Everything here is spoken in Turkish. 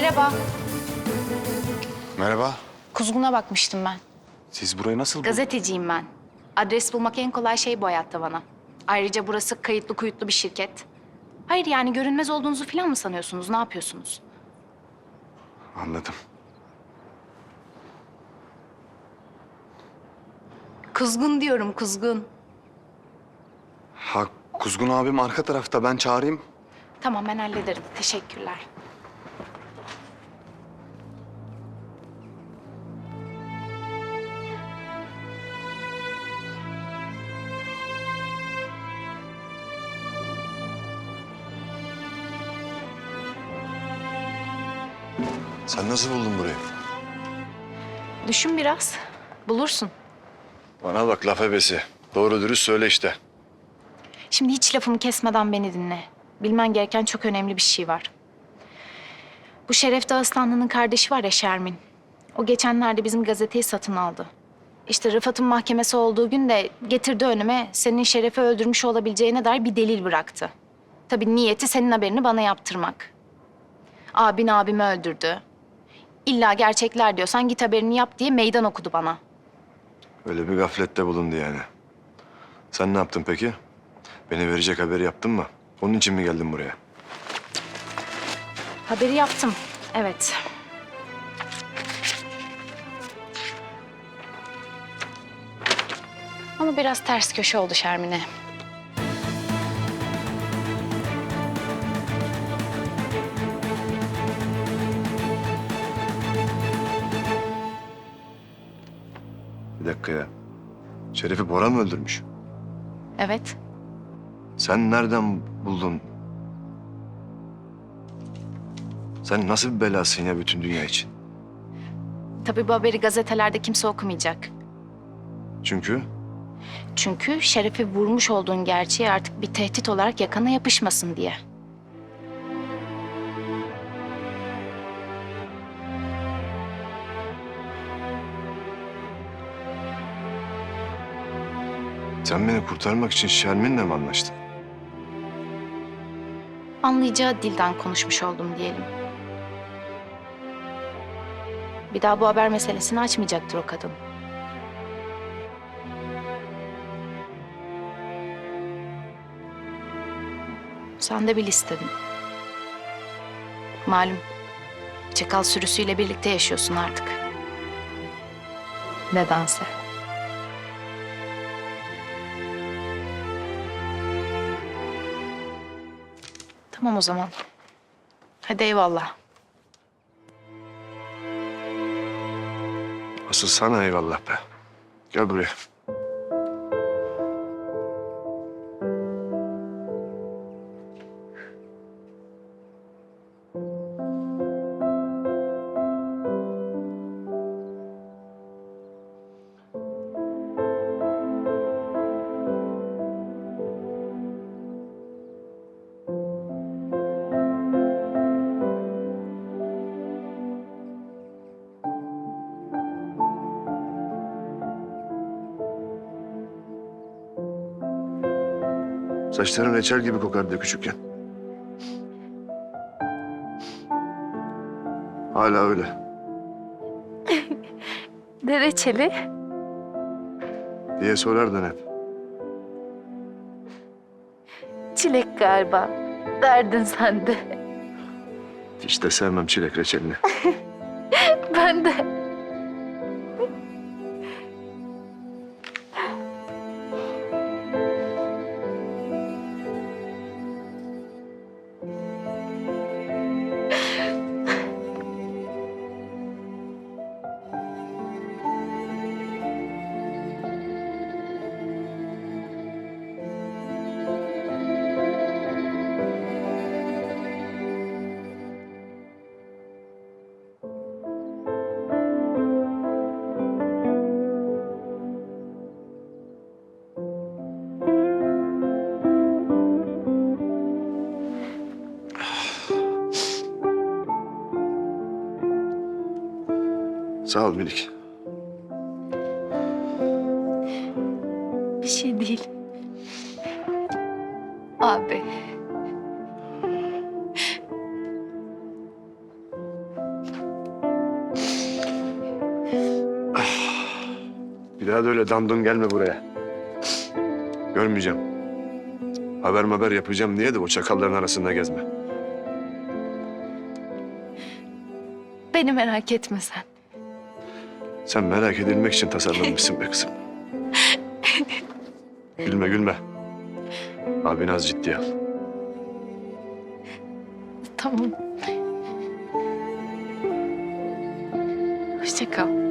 Merhaba. Merhaba. Kuzgun'a bakmıştım ben. Siz burayı nasıl buldunuz? Gazeteciyim ben. Adres bulmak en kolay şey bu hayatta bana. Ayrıca burası kayıtlı kuyutlu bir şirket. Hayır yani görünmez olduğunuzu falan mı sanıyorsunuz? Ne yapıyorsunuz? Anladım. Kuzgun diyorum kuzgun. Ha, Kuzgun abim arka tarafta. Ben çağırayım. Tamam ben hallederim. Teşekkürler. Sen nasıl buldun burayı? Düşün biraz. Bulursun. Bana bak laf ebesi. Doğru dürüst söyle işte. Şimdi hiç lafımı kesmeden beni dinle. Bilmen gereken çok önemli bir şey var. Bu Şeref Dağıstanlı'nın kardeşi var ya Şermin. O geçenlerde bizim gazeteyi satın aldı. İşte Rıfat'ın mahkemesi olduğu gün de getirdi önüme senin Şeref'i öldürmüş olabileceğine dair bir delil bıraktı. Tabii niyeti senin haberini bana yaptırmak. Abin abimi öldürdü. İlla gerçekler diyorsan git haberini yap diye meydan okudu bana. Öyle bir gaflette bulundu yani. Sen ne yaptın peki? Beni verecek haberi yaptın mı? Onun için mi geldin buraya? Haberi yaptım. Evet. Ama biraz ters köşe oldu Şermin'e. Bir dakika ya. Şeref'i Bora mı öldürmüş? Evet. Sen nereden buldun? Sen nasıl bir belasın ya bütün dünya için? Tabii bu haberi gazetelerde kimse okumayacak. Çünkü Çünkü Şeref'i vurmuş olduğun gerçeği artık bir tehdit olarak yakana yapışmasın diye. Sen beni kurtarmak için Şermin'le mi anlaştın? Anlayacağı dilden konuşmuş oldum diyelim. Bir daha bu haber meselesini açmayacaktır o kadın. Sen de bil istedim. Malum, çakal sürüsüyle birlikte yaşıyorsun artık. Nedense. Tamam o zaman. Hadi eyvallah. Asıl sana eyvallah be. Gel buraya. Saçların reçel gibi kokardı küçükken. Hala öyle. Ne reçeli? diye sorardın hep. Çilek galiba. Derdin sen de. Hiç de sevmem çilek reçelini. Ben de. Sağ ol Melik. Bir şey değil. Abi. Bir daha da öyle damdın gelme buraya. Görmeyeceğim. Haber haber yapacağım diye de o çakalların arasında gezme. Beni merak etme sen. Sen merak edilmek için tasarlanmışsın be kızım. gülme gülme. Abini az ciddiye al. Tamam. Hoşça kal.